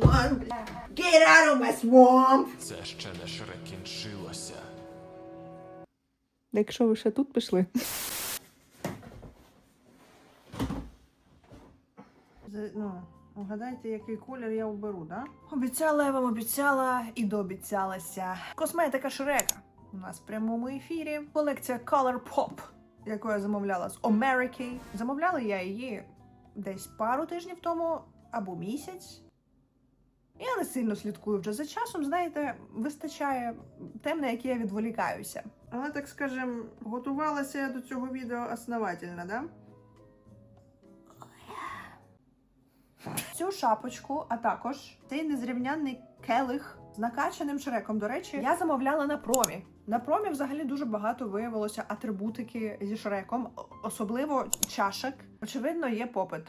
One. Get out of my swamp. Це ще не шрек кінчилося. Якщо ви ще тут пішли. Ну, угадайте, який колір я оберу, да? Обіцяла я вам обіцяла і дообіцялася. Косметика Шрека. У нас в прямому ефірі. Колекція Color Pop, яку я замовляла з Америки. Замовляла я її десь пару тижнів тому або місяць. Я не сильно слідкую вже за часом, знаєте, вистачає тем, на які я відволікаюся. Але, так скажем, готувалася я до цього відео основательно, да? Цю шапочку, а також цей незрівнянний келих з накачаним шреком. До речі, я замовляла на промі. На промі взагалі дуже багато виявилося атрибутики зі шреком, особливо чашек. Очевидно, є попит.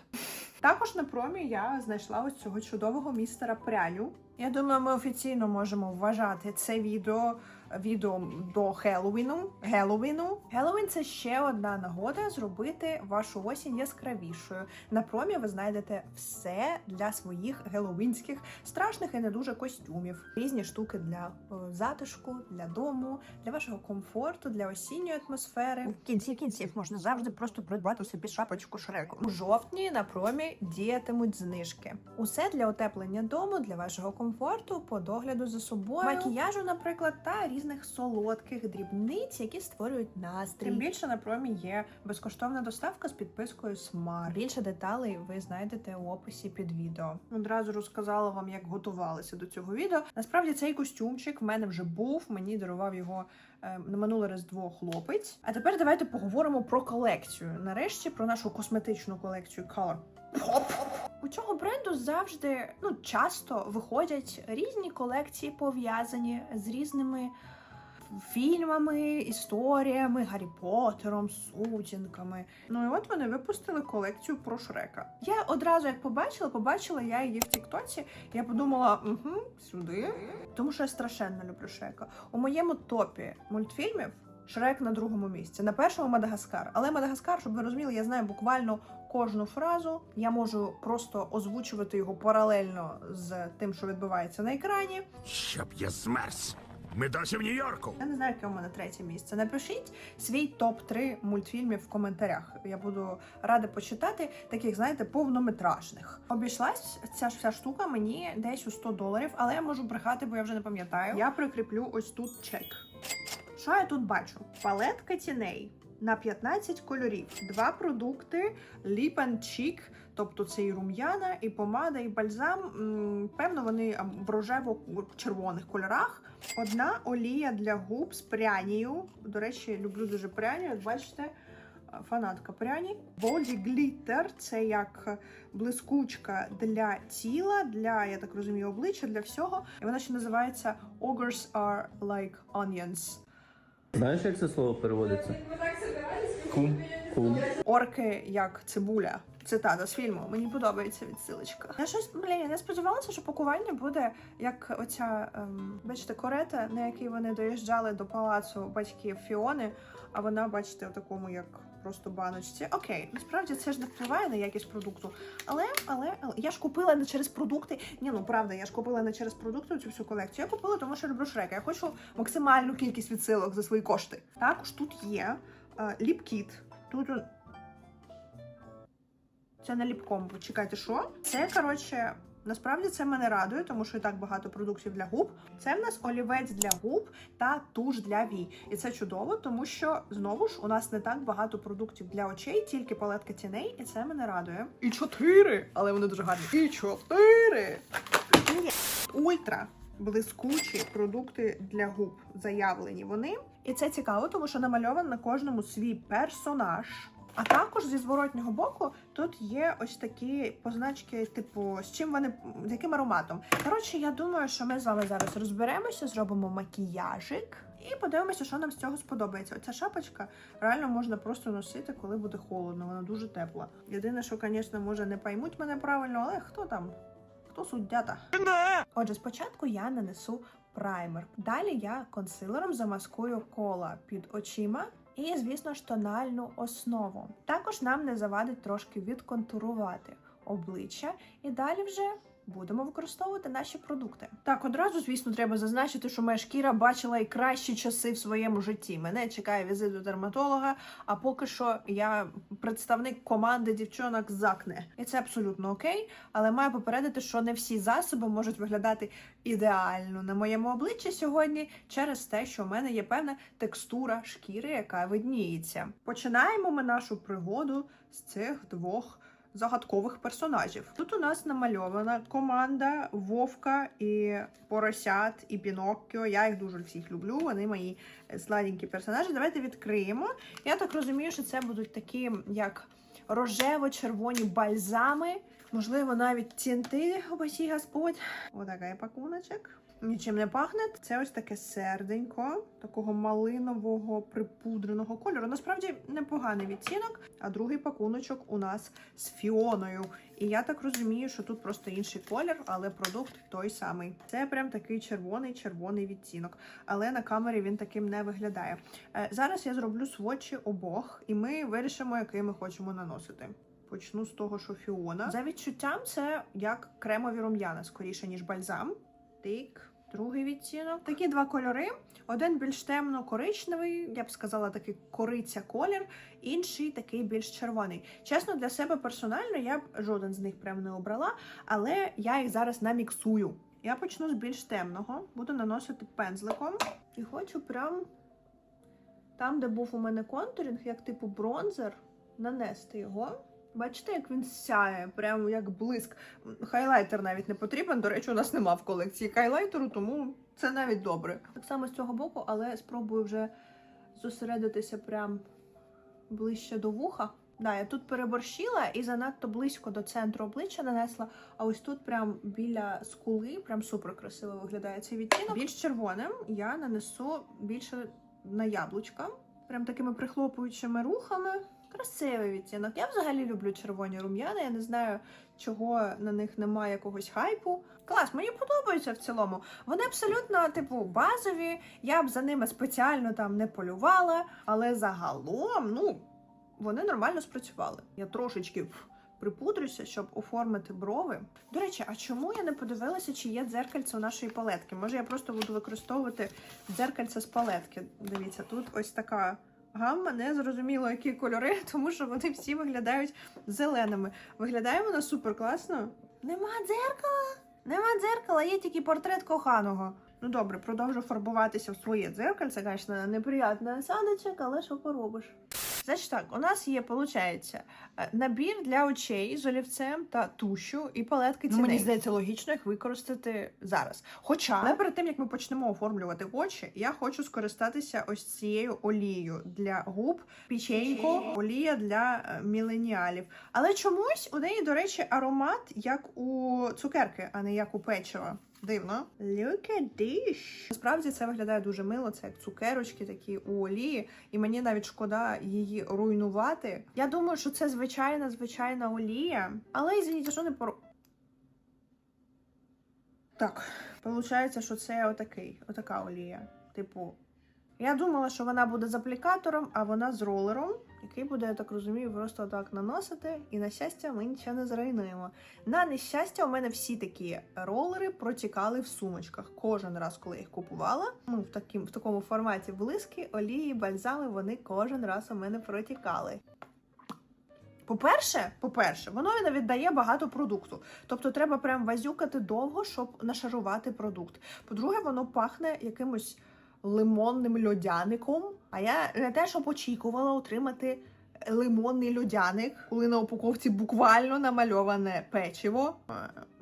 Також на промі я знайшла ось цього чудового містера пряню. Я думаю, ми офіційно можемо вважати це відео відео до Хеллоуіну. Геловіну. Геловін це ще одна нагода зробити вашу осінь яскравішою. На промі ви знайдете все для своїх геловінських страшних і не дуже костюмів. Різні штуки для е, затишку, для дому, для вашого комфорту, для осінньої атмосфери. В кінці кінців можна завжди просто придбати собі шапочку шреку. У жовтні на промі діятимуть знижки. Усе для утеплення дому, для вашого комфорту, по догляду за собою, макіяжу, наприклад, та різних солодких дрібниць, які створюють настрій. Тим більше на промі є безкоштовна доставка з підпискою Smart. Більше деталей ви знайдете у описі під відео. Одразу розказала вам, як готувалися до цього відео. Насправді цей костюмчик в мене вже був. Мені дарував його е, на минуле різдво хлопець. А тепер давайте поговоримо про колекцію. Нарешті про нашу косметичну колекцію Color Pop. У цього бренду завжди ну часто виходять різні колекції, пов'язані з різними фільмами, історіями, Гаррі Поттером, сутінками. Ну і от вони випустили колекцію про Шрека. Я одразу як побачила, побачила я її в Тіктоці. Я подумала, угу, сюди. Тому що я страшенно люблю Шрека. У моєму топі мультфільмів. Шрек на другому місці. На першому Мадагаскар. Але Мадагаскар, щоб ви розуміли, я знаю буквально кожну фразу. Я можу просто озвучувати його паралельно з тим, що відбувається на екрані. щоб я змерз. Ми досі в Нью-Йорку. Я не знаю, яке у мене третє місце. Напишіть свій топ 3 мультфільмів в коментарях. Я буду рада почитати таких, знаєте, повнометражних. Обійшлась ця ж вся штука мені десь у 100 доларів, але я можу брехати, бо я вже не пам'ятаю. Я прикріплю ось тут чек. Що я тут бачу? Палетка тіней на 15 кольорів. Два продукти Lip and Cheek, тобто це і рум'яна, і помада, і бальзам. Певно, вони в рожево-червоних кольорах. Одна олія для губ з прянію. До речі, люблю дуже пряню, як бачите. Фанатка пряні. Body Glitter – це як блискучка для тіла, для, я так розумію, обличчя, для всього. І вона ще називається Ogres are like onions. Знаєш, як це слово переводиться? Кум. Кум. Орки як цибуля. Цитата з фільму. Мені подобається відсилочка. Я щось, блін, я не сподівалася, що пакування буде як оця, ем, бачите, корета, на якій вони доїжджали до палацу батьків Фіони, а вона, бачите, в такому як просто баночці. Окей, насправді це ж не впливає на якість продукту. Але, але, але я ж купила не через продукти. Ні, ну правда, я ж купила не через продукти цю всю колекцію. Я купила, тому що люблю шрека. Я хочу максимальну кількість відсилок за свої кошти. Також тут є е, ліпкіт. Тут це не ліпком. Чекайте, що? Це, коротше, насправді це мене радує, тому що і так багато продуктів для губ. Це в нас олівець для губ та туш для вій. І це чудово, тому що знову ж у нас не так багато продуктів для очей, тільки палетка тіней, і це мене радує. І чотири, але вони дуже гарні. І чотири. Ультра. Блискучі продукти для губ заявлені вони. І це цікаво, тому що намальований на кожному свій персонаж. А також зі зворотнього боку тут є ось такі позначки, типу, з чим вони з яким ароматом. Коротше, я думаю, що ми з вами зараз розберемося, зробимо макіяжик і подивимося, що нам з цього сподобається. Оця шапочка реально можна просто носити, коли буде холодно. Вона дуже тепла. Єдине, що, звісно, може не поймуть мене правильно, але хто там? Хто суддята? Отже, спочатку я нанесу праймер. Далі я консилером замаскую кола під очима і, звісно ж, тональну основу. Також нам не завадить трошки відконтурувати обличчя, і далі вже будемо використовувати наші продукти. Так, одразу, звісно, треба зазначити, що моя шкіра бачила і кращі часи в своєму житті. Мене чекає візит до дерматолога, а поки що я представник команди дівчонок з акне. І це абсолютно окей, але маю попередити, що не всі засоби можуть виглядати ідеально на моєму обличчі сьогодні через те, що в мене є певна текстура шкіри, яка видніється. Починаємо ми нашу пригоду з цих двох загадкових персонажів. Тут у нас намальована команда Вовка і Поросят і Піноккіо. Я їх дуже всіх люблю. Вони мої е, сладенькі персонажі. Давайте відкриємо. Я так розумію, що це будуть такі як рожево-червоні бальзами. Можливо, навіть тінти, упасі Господь. Отакий пакуночок. Нічим не пахне. Це ось таке серденько, такого малинового припудреного кольору. Насправді непоганий відтінок. А другий пакуночок у нас з фіоною. І я так розумію, що тут просто інший колір, але продукт той самий. Це прям такий червоний червоний відтінок. Але на камері він таким не виглядає. Е, Зараз я зроблю сводчі обох, і ми вирішимо, який ми хочемо наносити. Почну з того, що фіона. За відчуттям, це як кремові рум'яна, скоріше, ніж бальзам. Тик, другий відтінок. Такі два кольори. Один більш темно-коричневий, я б сказала, такий кориця колір, інший такий більш червоний. Чесно, для себе персонально я б жоден з них прям не обрала, але я їх зараз наміксую. Я почну з більш темного, буду наносити пензликом і хочу прям там, де був у мене контурінг, як типу бронзер, нанести його. Бачите, як він сяє, прямо як блиск. Хайлайтер навіть не потрібен. До речі, у нас нема в колекції хайлайтеру, тому це навіть добре. Так само з цього боку, але спробую вже зосередитися прям ближче до вуха. Да, я тут переборщила і занадто близько до центру обличчя нанесла, а ось тут прям біля скули, прям супер красиво виглядає цей відтінок. Більш червоним я нанесу більше на яблучка, прям такими прихлопуючими рухами. Красивий відтінок. Я взагалі люблю червоні рум'яна. Я не знаю, чого на них немає якогось хайпу. Клас, мені подобаються в цілому. Вони абсолютно, типу, базові. Я б за ними спеціально там не полювала, але загалом, ну, вони нормально спрацювали. Я трошечки припудрюся, щоб оформити брови. До речі, а чому я не подивилася, чи є дзеркальце у нашої палетки? Може, я просто буду використовувати дзеркальце з палетки. Дивіться, тут ось така. Гамма не зрозуміло, які кольори, тому що вони всі виглядають зеленими. Виглядає вона супер класно. Нема дзеркала. Нема дзеркала, є тільки портрет коханого. Ну добре, продовжу фарбуватися в своє дзеркальце, звісно, неприятне осадочок, але що поробиш. Значить так, у нас є, виходить, набір для очей з олівцем та тушю і палетки ціней. мені здається, логічно їх використати зараз. Хоча, але перед тим як ми почнемо оформлювати очі, я хочу скористатися ось цією олією для губ, печенько, олія для е, міленіалів. Але чомусь у неї, до речі, аромат як у цукерки, а не як у печива. Дивно. Look at this. Насправді це виглядає дуже мило. Це як цукерочки такі у олії, і мені навіть шкода її руйнувати. Я думаю, що це звичайна, звичайна олія. Але ізвініть, що не пору. Так, виходить, що це отакий, отака олія. Типу, я думала, що вона буде з аплікатором, а вона з ролером, який буде, я так розумію, просто так наносити. І на щастя, ми нічого не зруйнуємо. На нещастя, у мене всі такі ролери протікали в сумочках. Кожен раз, коли я їх купувала, ну в таким в такому форматі блиски, олії, бальзами, вони кожен раз у мене протікали. По-перше, по-перше, воно віддає багато продукту. Тобто треба прям вазюкати довго, щоб нашарувати продукт. По-друге, воно пахне якимось лимонним льодяником. А я не те, щоб очікувала отримати лимонний льодяник, коли на упаковці буквально намальоване печиво. Е,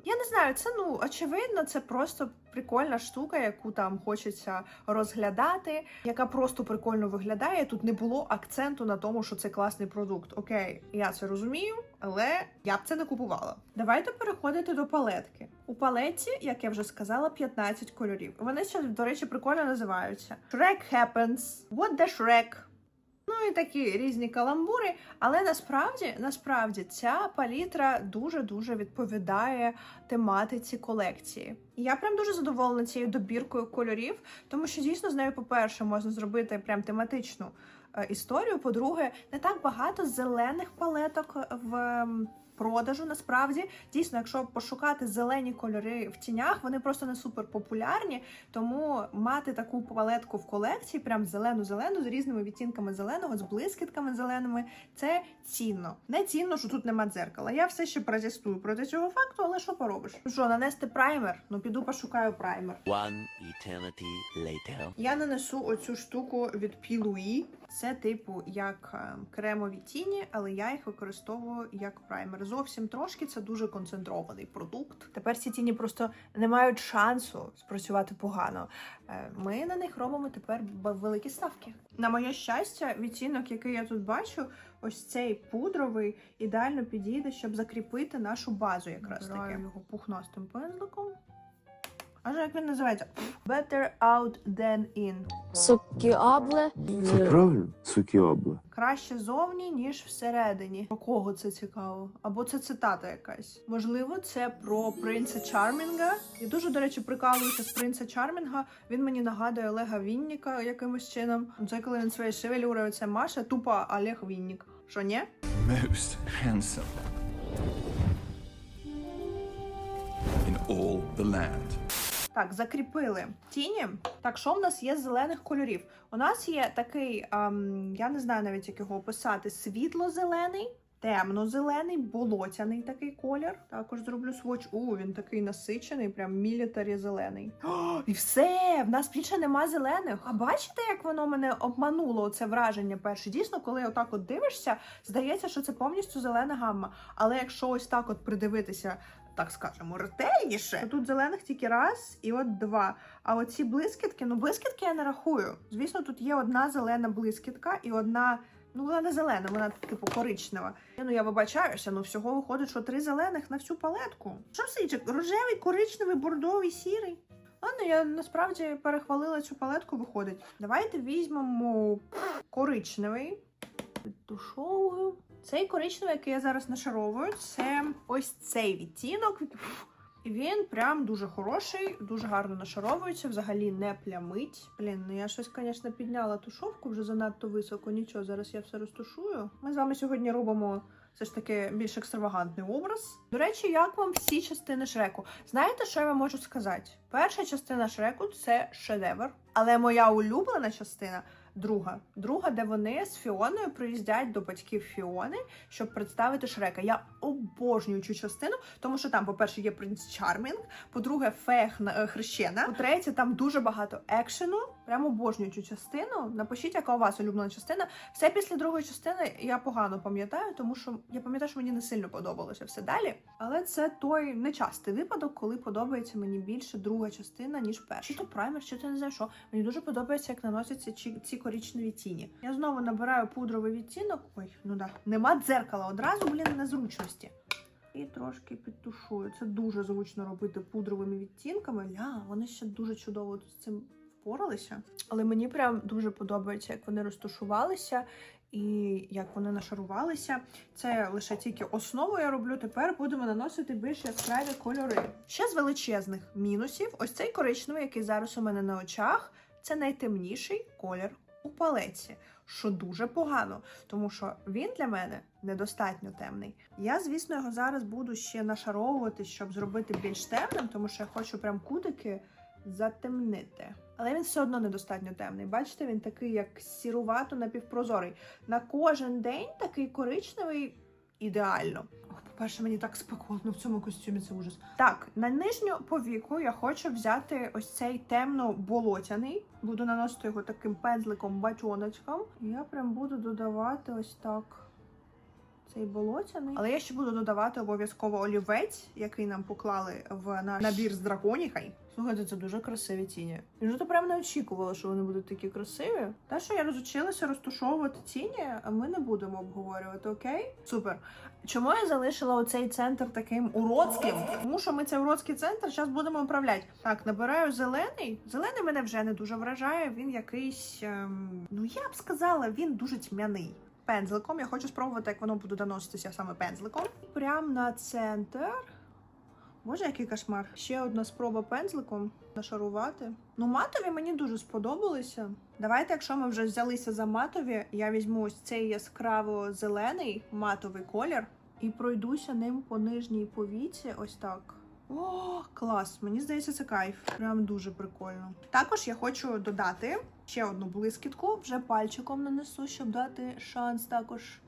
Я не знаю, це ну очевидно, це просто прикольна штука, яку там хочеться розглядати, яка просто прикольно виглядає. Тут не було акценту на тому, що це класний продукт. Окей, я це розумію, але я б це не купувала. Давайте переходити до палетки. У палеті, як я вже сказала, 15 кольорів. Вони ще, до речі, прикольно називаються. Shrek Happens, What the Shrek, Ну і такі різні каламбури, але насправді, насправді ця палітра дуже-дуже відповідає тематиці колекції. І я прям дуже задоволена цією добіркою кольорів, тому що дійсно з нею, по-перше, можна зробити прям тематичну історію. По-друге, не так багато зелених палеток в ем, продажу. Насправді, дійсно, якщо пошукати зелені кольори в тінях, вони просто не супер популярні. Тому мати таку палетку в колекції, прям зелену-зелену з різними відтінками зеленого, з блискітками зеленими, це цінно. Не цінно, що тут нема дзеркала. Я все ще протестую проти цього факту, але що поробиш? Що, нанести праймер? Ну піду пошукаю праймер. One eternity later. Я нанесу оцю штуку від Пілуї. Це типу як е, кремові тіні, але я їх використовую як праймер. Зовсім трошки це дуже концентрований продукт. Тепер ці тіні просто не мають шансу спрацювати погано. Е, Ми на них робимо тепер великі ставки. На моє щастя, відтінок, який я тут бачу, ось цей пудровий, ідеально підійде, щоб закріпити нашу базу, якраз таки. його пухнастим пензликом. Аж як він називається? Better out than in. Сукіабле. Це правильно? Сукіобле. Краще зовні, ніж всередині. Про кого це цікаво? Або це цитата якась. Можливо, це про принца Чармінга. Я дуже, до речі, прикалуюся з принца Чармінга. Він мені нагадує Олега Вінніка якимось чином. Це коли він своєю шевелюрою це Маша, тупо Олег Віннік. Що ні? most handsome in all the land. Так, закріпили тіні. Так, що в нас є з зелених кольорів? У нас є такий, ем, я не знаю навіть як його описати, світло-зелений, темно-зелений, болотяний такий колір. Також зроблю своч. У, він такий насичений, прям мілітарі зелений. І все, в нас більше нема зелених. А бачите, як воно мене обмануло це враження перше? Дійсно, коли отак от дивишся, здається, що це повністю зелена гамма. Але якщо ось так от придивитися так скажемо, ретельніше. Тут зелених тільки раз і от два. А оці блискітки, ну блискітки я не рахую. Звісно, тут є одна зелена блискітка і одна. Ну, вона не зелена, вона типу коричнева. Ну я вибачаюся, ну всього виходить, що три зелених на всю палетку. Що сичик? Рожевий, коричневий, бордовий, сірий. Ладно, я насправді перехвалила цю палетку, виходить. Давайте візьмемо коричневий. Підтушовую. Цей коричневий, який я зараз нашаровую, це ось цей відтінок. Він прям дуже хороший, дуже гарно нашаровується, взагалі не плямить. Блін, ну я щось, звісно, підняла тушовку вже занадто високо. Нічого, зараз я все розтушую. Ми з вами сьогодні робимо все ж таки більш екстравагантний образ. До речі, як вам всі частини Шреку? Знаєте, що я вам можу сказати? Перша частина Шреку це шедевр, але моя улюблена частина. Друга, друга, де вони з Фіоною приїздять до батьків Фіони, щоб представити Шрека. Я обожнюю цю частину, тому що там, по-перше, є принц Чармінг, по-друге, фея е, хрещена. По-третє, там дуже багато екшену. Прямо обожнюю цю частину. Напишіть, яка у вас улюблена частина. Все після другої частини я погано пам'ятаю, тому що я пам'ятаю, що мені не сильно подобалося все далі. Але це той нечастий випадок, коли подобається мені більше друга частина, ніж перша. Чи то праймер, чи то не знаю що. Мені дуже подобається, як наносяться ці, коричневі тіні. Я знову набираю пудровий відтінок. Ой, ну да, нема дзеркала одразу, блін, незручності. І трошки підтушую. Це дуже зручно робити пудровими відтінками. Ля, вони ще дуже чудово тут з цим впоралися. Але мені прям дуже подобається, як вони розташувалися і як вони нашарувалися. Це лише тільки основу я роблю. Тепер будемо наносити більш яскраві кольори. Ще з величезних мінусів: ось цей коричневий, який зараз у мене на очах, це найтемніший колір у палеці. Що дуже погано, тому що він для мене недостатньо темний. Я, звісно, його зараз буду ще нашаровувати, щоб зробити більш темним, тому що я хочу прям кутики затемнити. Але він все одно недостатньо темний. Бачите, він такий, як сірувато напівпрозорий. На кожен день такий коричневий ідеально. По-перше, мені так спекотно в цьому костюмі це ужас. Так, на нижню повіку я хочу взяти ось цей темно-болотяний. Буду наносити його таким пензликом батьоночком. Я прям буду додавати ось так. Цей болотяний. Але я ще буду додавати обов'язково олівець, який нам поклали в наш набір з драконіхай. Слухайте, це дуже красиві тіні. Я вже то прям не очікувала, що вони будуть такі красиві. Те, що я розучилася розташовувати тіні, ми не будемо обговорювати, окей? Супер. Чому я залишила оцей центр таким уродським? Тому що ми цей уродський центр зараз будемо управляти. Так, набираю зелений. Зелений мене вже не дуже вражає. Він якийсь, ем, ну я б сказала, він дуже тьмяний. Пензликом. Я хочу спробувати, як воно буде доноситися саме пензликом. Прям на центр. Боже, який кошмар. Ще одна спроба пензликом нашарувати. Ну, матові мені дуже сподобалися. Давайте, якщо ми вже взялися за матові, я візьму ось цей яскраво зелений матовий колір і пройдуся ним по нижній повіці. Ось так. О, клас! Мені здається, це кайф. Прям дуже прикольно. Також я хочу додати ще одну блискітку, вже пальчиком нанесу, щоб дати шанс також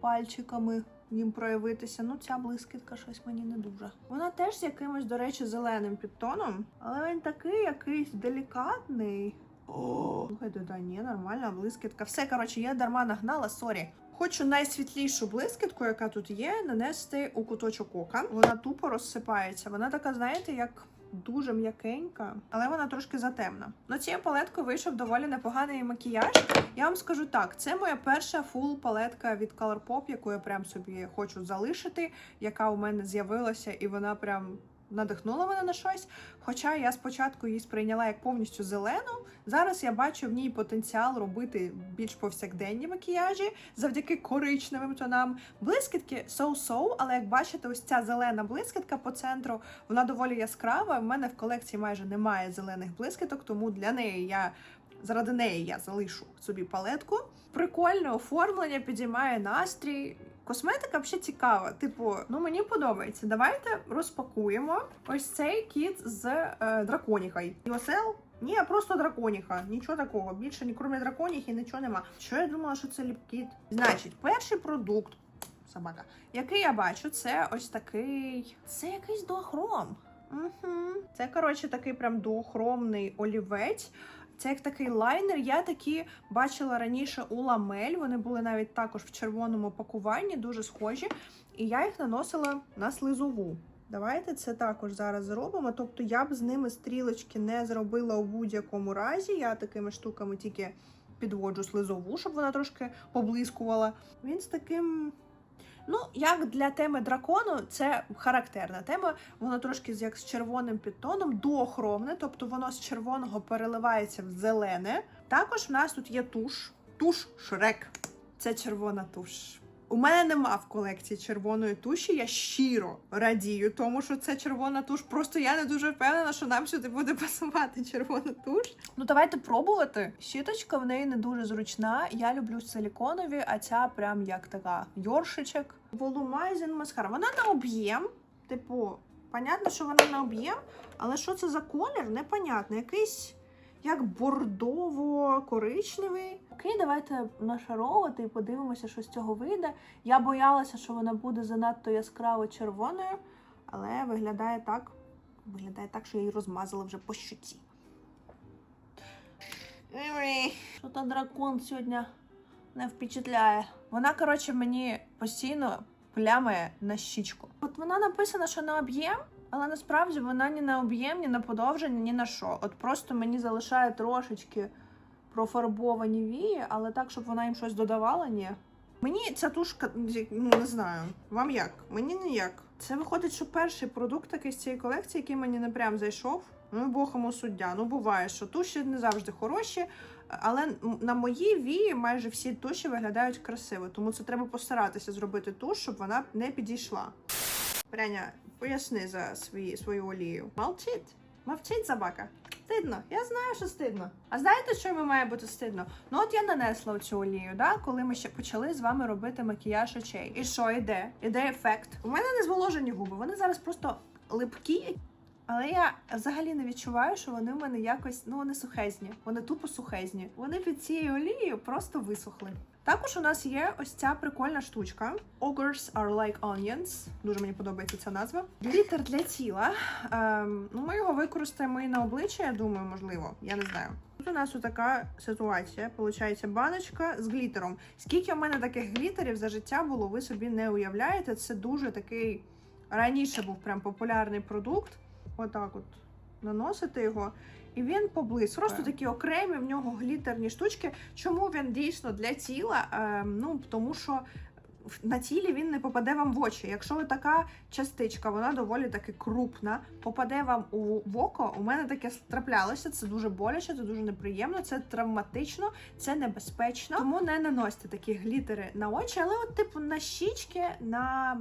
пальчиками їм проявитися. Ну, ця блискітка щось мені не дуже. Вона теж з якимось, до речі, зеленим підтоном, але він такий якийсь делікатний. О, слухайте, да ні, нормальна блискітка. Все, коротше, я дарма нагнала, сорі. Хочу найсвітлішу блискітку, яка тут є, нанести у куточок ока. Вона тупо розсипається. Вона така, знаєте, як дуже м'якенька, але вона трошки затемна. На цією палеткою вийшов доволі непоганий макіяж. Я вам скажу так: це моя перша фул палетка від Colourpop, яку я прям собі хочу залишити, яка у мене з'явилася, і вона прям. Надихнула мене на щось, хоча я спочатку її сприйняла як повністю зелену. Зараз я бачу в ній потенціал робити більш повсякденні макіяжі завдяки коричневим тонам. Блискітки so-so, але як бачите, ось ця зелена блискітка по центру, вона доволі яскрава. В мене в колекції майже немає зелених блискіток, тому для неї я заради неї я залишу собі палетку. Прикольне оформлення, підіймає настрій. Косметика взагалі цікава. Типу, ну мені подобається. Давайте розпакуємо ось цей кіт з е, драконіхою. Йосел? Ні, просто драконіха. Нічого такого. Більше ні крім драконіхи, нічого нема. Що я думала, що це ліпкіт? Значить, перший продукт. Собака, який я бачу, це ось такий. Це якийсь дуохром. Угу. Це, коротше, такий прям дуохромний олівець. Це як такий лайнер. Я такі бачила раніше у ламель. Вони були навіть також в червоному пакуванні, дуже схожі. І я їх наносила на слизову. Давайте це також зараз зробимо. Тобто я б з ними стрілочки не зробила у будь-якому разі. Я такими штуками тільки підводжу слизову, щоб вона трошки поблискувала. Він з таким. Ну, як для теми дракону, це характерна тема. Воно трошки як з червоним підтоном, дохромне, тобто воно з червоного переливається в зелене. Також в нас тут є туш. Туш Шрек. Це червона туш. У мене нема в колекції червоної туші. Я щиро радію, тому що це червона туш. Просто я не дуже впевнена, що нам сюди буде пасувати червона туш. Ну давайте пробувати. Щіточка в неї не дуже зручна. Я люблю силіконові, а ця прям як така йоршичок. Волумайзен маскара. Вона на об'єм. Типу, понятно, що вона на об'єм, але що це за колір? Непонятно. Якийсь як бордово-коричневий. Окей, давайте нашаровувати і подивимося, що з цього вийде. Я боялася, що вона буде занадто яскраво червоною, але виглядає так. Виглядає так, що я її розмазала вже по щуці. Що то дракон сьогодні не впечатляє. Вона, коротше, мені постійно плямає на щічку. От вона написана, що на об'єм, але насправді вона ні на об'єм, ні на подовження, ні на що. От просто мені залишає трошечки профарбовані вії, але так, щоб вона їм щось додавала, ні. Мені ця тушка, ну не знаю. Вам як? Мені ніяк. Це виходить, що перший продукт такий з цієї колекції, який мені не прям зайшов. Ну, Бог йому суддя. Ну, буває, що туші не завжди хороші, але на мої вії майже всі туші виглядають красиво. Тому це треба постаратися зробити туш, щоб вона не підійшла. Преня, поясни за свої, свою олію. Мовчить. Мовчить собака. Стидно. Я знаю, що стидно. А знаєте, що йому має бути стидно? Ну от я нанесла цю олію, да, коли ми ще почали з вами робити макіяж очей. І що іде? Іде ефект. У мене не зволожені губи, вони зараз просто липкі. Але я взагалі не відчуваю, що вони в мене якось ну вони сухезні. Вони тупо сухезні. Вони під цією олією просто висохли. Також у нас є ось ця прикольна штучка. Ogres are like onions. Дуже мені подобається ця назва. Глітер для тіла. Ем, ну, ми його використаємо і на обличчя, я думаю, можливо. Я не знаю. Тут у нас така ситуація. Получається баночка з глітером. Скільки у мене таких глітерів за життя було, ви собі не уявляєте. Це дуже такий раніше був прям популярний продукт. Отак от наносити його. І він поблизь. Просто такі окремі в нього глітерні штучки. Чому він дійсно для тіла? Е, ну тому що на тілі він не попаде вам в очі. Якщо така частичка, вона доволі таки крупна, попаде вам у в око. У мене таке траплялося. Це дуже боляче, це дуже неприємно, це травматично, це небезпечно. Тому не наносьте такі глітери на очі, але от типу на щічки, на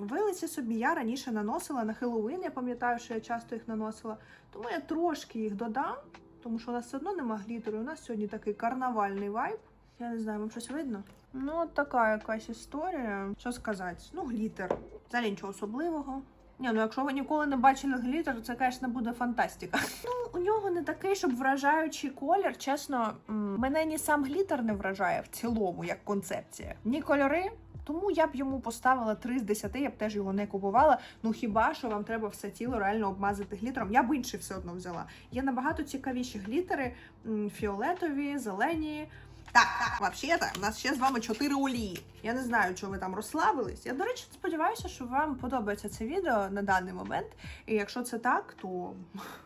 вилиці собі я раніше наносила на Хеллоуін. Я пам'ятаю, що я часто їх наносила. Тому я трошки їх додам, тому що у нас все одно нема глітеру. У нас сьогодні такий карнавальний вайб. Я не знаю, вам щось видно? Ну, от така якась історія. Що сказати? Ну, глітер. Взагалі нічого особливого. Ні, ну якщо ви ніколи не бачили глітер, це, звісно, буде фантастика. Ну, у нього не такий, щоб вражаючий колір. Чесно, мене ні сам глітер не вражає в цілому, як концепція, ні кольори. Тому я б йому поставила 3 з 10, я б теж його не купувала. Ну хіба що вам треба все тіло реально обмазати глітером? Я б інший все одно взяла. Є набагато цікавіші глітери, фіолетові, зелені. Так, так, взагалі, у нас ще з вами 4 олії. Я не знаю, чого ви там розслабились. Я, до речі, сподіваюся, що вам подобається це відео на даний момент. І якщо це так, то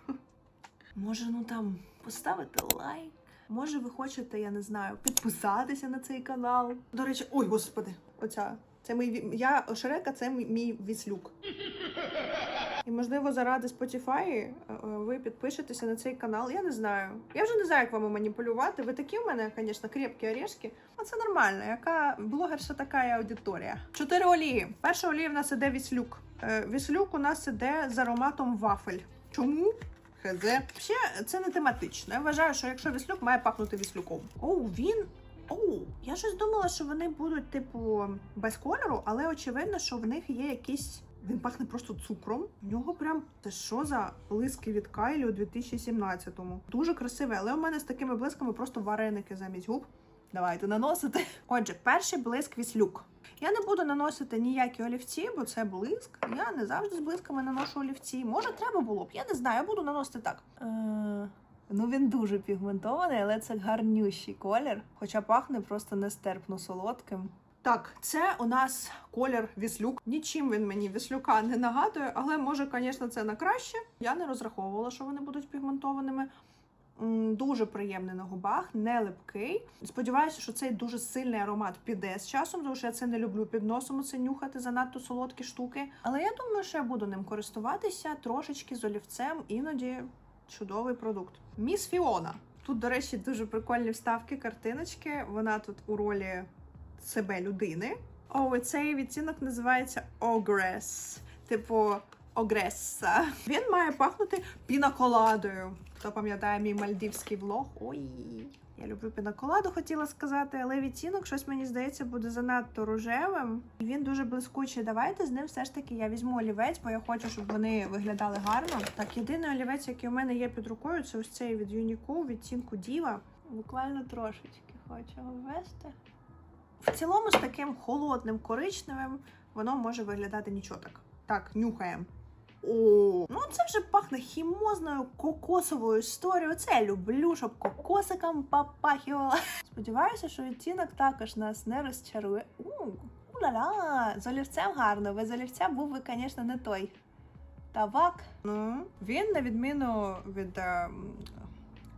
може, ну там поставити лайк. Може, ви хочете, я не знаю, підписатися на цей канал. До речі, ой, господи, оця. Це мій я Шрека, це мій віслюк. Можливо, заради Spotify е, ви підпишетеся на цей канал. Я не знаю. Я вже не знаю, як вами маніпулювати. Ви такі в мене, звісно, крепкі орешки. А це нормально. Яка блогерша така і аудиторія. Чотири олії. Перша олія в нас іде віслюк. Е, Віслюк у нас іде з ароматом вафель. Чому? Хз. Ще це не тематично. Я вважаю, що якщо віслюк має пахнути віслюком. Оу, він. Оу, я щось думала, що вони будуть, типу, без кольору, але очевидно, що в них є якісь. Він пахне просто цукром. У нього прям це що за блиски від Кайлі у 2017-му. Дуже красивий, але у мене з такими блисками просто вареники замість губ. Давайте наносити. Отже, перший блиск віслюк. Я не буду наносити ніякі олівці, бо це блиск. Я не завжди з блисками наношу олівці. Може, треба було б. Я не знаю, я буду наносити так. Е, ну він дуже пігментований, але це гарнющий колір, хоча пахне просто нестерпно солодким. Так, це у нас колір віслюк. Нічим він мені віслюка не нагадує, але може, звісно, це на краще. Я не розраховувала, що вони будуть пігментованими. Дуже приємний на губах, не липкий. Сподіваюся, що цей дуже сильний аромат піде з часом, тому що я це не люблю під носом це нюхати занадто солодкі штуки. Але я думаю, що я буду ним користуватися трошечки з олівцем, іноді чудовий продукт. Міс Фіона. Тут, до речі, дуже прикольні вставки, картиночки. Вона тут у ролі себе людини. О, цей відтінок називається Огрес. Типу Огресса. Він має пахнути пінаколадою. Хто пам'ятає мій мальдівський влог? Ой, я люблю пінаколаду, хотіла сказати, але відтінок щось мені здається буде занадто рожевим. Він дуже блискучий. Давайте з ним все ж таки я візьму олівець, бо я хочу, щоб вони виглядали гарно. Так, єдиний олівець, який у мене є під рукою, це ось цей від Юніку, відтінку Діва. Буквально трошечки хочу ввести. В цілому з таким холодним коричневим воно може виглядати нічого так. Так, нюхаємо. О, ну це вже пахне хімозною кокосовою історією. Це я люблю, щоб кокосиком попахивало. Сподіваюся, що відтінок також нас не розчарує. Ула-ла, з олівцем гарно. Без олівця був би, звісно, не той. Тавак. Ну, він, на відміну від е,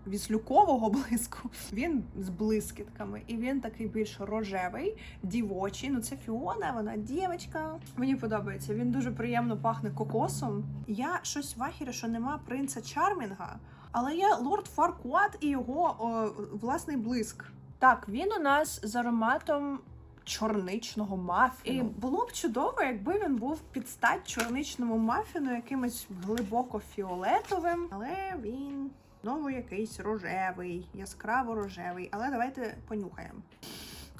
віслюкового блиску, він з блискітками, і він такий більш рожевий, дівочий. Ну це Фіона, вона дівчинка. Мені подобається. Він дуже приємно пахне кокосом. Я щось в що нема принца Чармінга, але є лорд Фаркуат і його о, власний блиск. Так, він у нас з ароматом. Чорничного мафіну. І було б чудово, якби він був під стать чорничному мафіну якимось глибоко фіолетовим, але він знову якийсь рожевий, яскраво рожевий. Але давайте понюхаємо.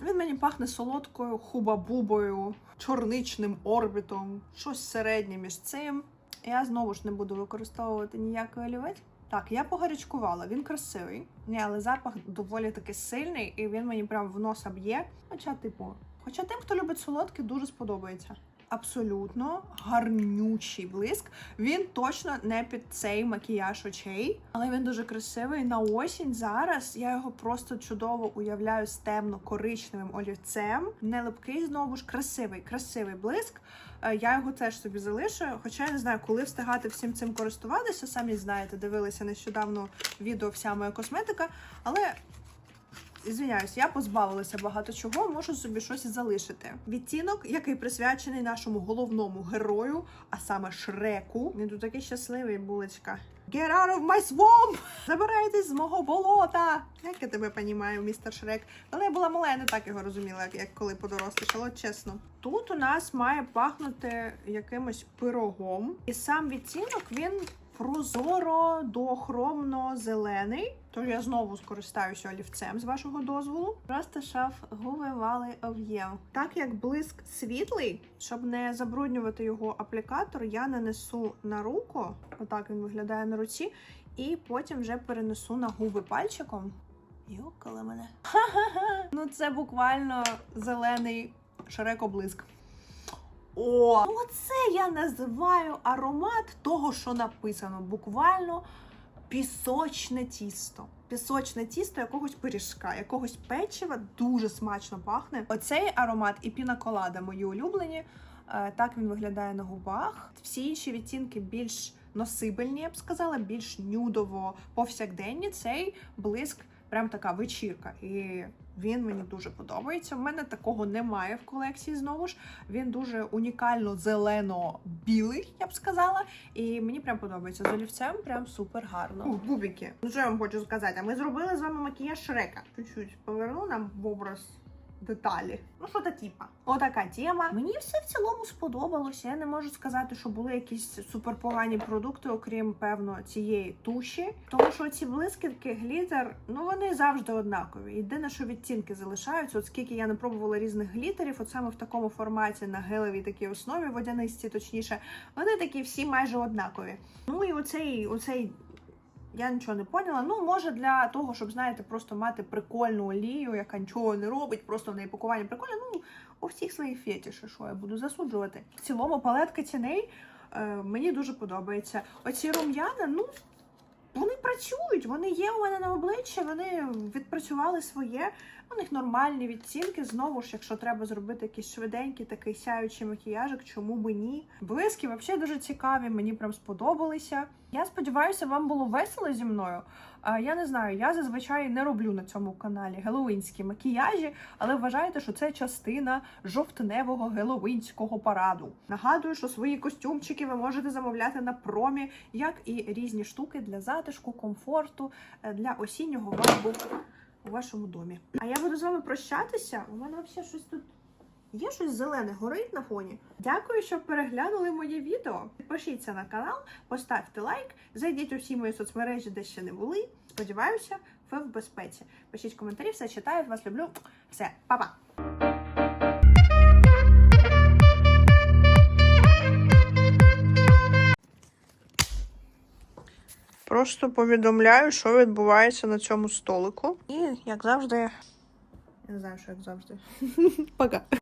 Він мені пахне солодкою хубабубою, чорничним орбітом, щось середнє між цим. Я знову ж не буду використовувати ніякий олівець. Так, я погарячкувала, він красивий. Ні, але запах доволі таки сильний, і він мені прям в носа б'є. Хоча, типу, хоча тим, хто любить солодке, дуже сподобається. Абсолютно гарнючий блиск. Він точно не під цей макіяж очей, але він дуже красивий. На осінь зараз я його просто чудово уявляю з темно-коричневим олівцем. Не липкий, знову ж красивий, красивий блиск. Е, Я його теж собі залишу, хоча я не знаю, коли встигати всім цим користуватися. Самі знаєте, дивилися нещодавно відео вся моя косметика, але Звиняюсь, я позбавилася багато чого, можу собі щось залишити. Відтінок, який присвячений нашому головному герою, а саме Шреку. Він тут такий щасливий, булочка. Get out of my swamp! Забирайтесь з мого болота! Як я тебе понімаю, містер Шрек. Коли я була мала, я не так його розуміла, як, коли подорослішала, чесно. Тут у нас має пахнути якимось пирогом, і сам відтінок він прозоро доохромно зелений. Тож я знову скористаюся олівцем з вашого дозволу. Просто шаф губи вали об'єм. Так як блиск світлий, щоб не забруднювати його аплікатор, я нанесу на руку. Отак він виглядає на руці, і потім вже перенесу на губи пальчиком. Йокали мене. Ха-ха-ха. Ну це буквально зелений ширекоблиск. О, оце я називаю аромат того, що написано. Буквально пісочне тісто. Пісочне тісто якогось пиріжка, якогось печива дуже смачно пахне. Оцей аромат і пінаколада мої улюблені. Е, Так він виглядає на губах. Всі інші відтінки більш носибельні, я б сказала, більш нюдово повсякденні. Цей блиск прям така вечірка. І він мені дуже подобається. У мене такого немає в колекції знову ж. Він дуже унікально зелено-білий, я б сказала. І мені прям подобається. З олівцем прям супер гарно. Ух, бубіки. Ну що я вам хочу сказати? Ми зробили з вами макіяж Шрека. Чуть-чуть поверну нам в образ деталі. Ну, що та типа. Отака тема. Мені все в цілому сподобалося. Я не можу сказати, що були якісь суперпогані продукти, окрім певно цієї туші. Тому що ці блискітки, глітер, ну вони завжди однакові. Єдине, що відтінки залишаються. От скільки я не пробувала різних глітерів, от саме в такому форматі на гелевій такій основі, водянисті, точніше, вони такі всі майже однакові. Ну і оцей, оцей я нічого не поняла. Ну, може, для того, щоб, знаєте, просто мати прикольну олію, яка нічого не робить, просто в неї пакування прикольне. Ну, у всіх свої фетіші, що я буду засуджувати. В цілому палетка ціней е, мені дуже подобається. Оці рум'яна, ну. Вони працюють, вони є у мене на обличчі, вони відпрацювали своє. У них нормальні відцінки. Знову ж, якщо треба зробити якийсь швиденький такий сяючий макіяжик, чому би ні? Блиски взагалі дуже цікаві, мені прям сподобалися. Я сподіваюся, вам було весело зі мною. Я не знаю, я зазвичай не роблю на цьому каналі геловінські макіяжі, але вважайте, що це частина жовтневого геловінського параду. Нагадую, що свої костюмчики ви можете замовляти на промі, як і різні штуки для затишку, комфорту, е, для осіннього вайбу у вашому домі. А я буду з вами прощатися. У мене взагалі щось тут. Є щось зелене горить на фоні. Дякую, що переглянули моє відео. Підпишіться на канал, поставте лайк, зайдіть у всі мої соцмережі, де ще не були. Сподіваюся, ви в безпеці. Пишіть коментарі, все читаю, вас люблю. Все, па-па! Просто повідомляю, що відбувається на цьому столику. І, як завжди, я не знаю, що як завжди. Пока.